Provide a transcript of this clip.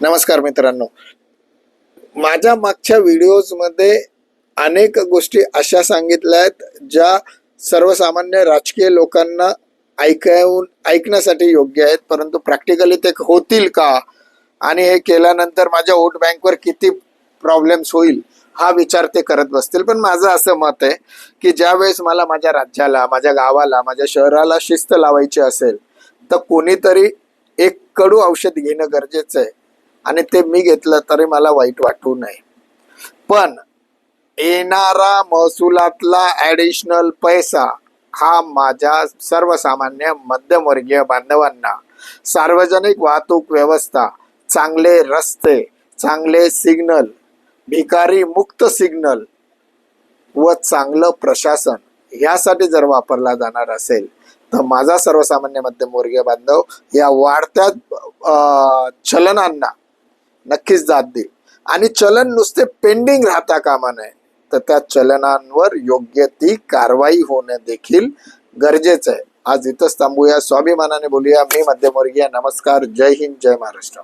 नमस्कार मित्रांनो. माझ्या मागच्या व्हिडिओजमध्ये अनेक गोष्टी अशा सांगितल्या आहेत ज्या सर्वसामान्य राजकीय लोकांना ऐकून ऐकण्यासाठी योग्य आहेत. परंतु प्रॅक्टिकली ते होतील का? आणि हे केल्यानंतर माझ्या वोट बँकवर किती प्रॉब्लेम्स होईल हा विचार ते करत बसतील. पण माझं असं मत आहे की ज्या वेळेस मला माझ्या राज्याला माझ्या गावाला माझ्या शहराला शिस्त लावायची असेल तर कोणीतरी एक कडू औषध घेणं गरजेचं आहे. आणि ते मी घेतलं तरी मला वाईट वाटू नये. पण येणारा महसुलातला ॲडिशनल पैसा हा माझ्या सर्वसामान्य मध्यमवर्गीय बांधवांना सार्वजनिक वाहतूक व्यवस्था चांगले रस्ते चांगले सिग्नल भिकारी मुक्त सिग्नल व चांगलं प्रशासन यासाठी जर वापरला जाणार असेल तर माझा सर्वसामान्य मध्यमवर्गीय बांधव या वाढत्या चलनांना नक्कीच जात देईल. आणि चलन नुसते पेंडिंग राहता कामा नये. तर त्या चलनांवर योग्य ती कारवाई होणं देखील गरजेचं आहे. आज इथंच थांबूया. स्वाभिमानाने बोलूया. मी मध्यमवर्गीय. नमस्कार. जय हिंद. जय महाराष्ट्र.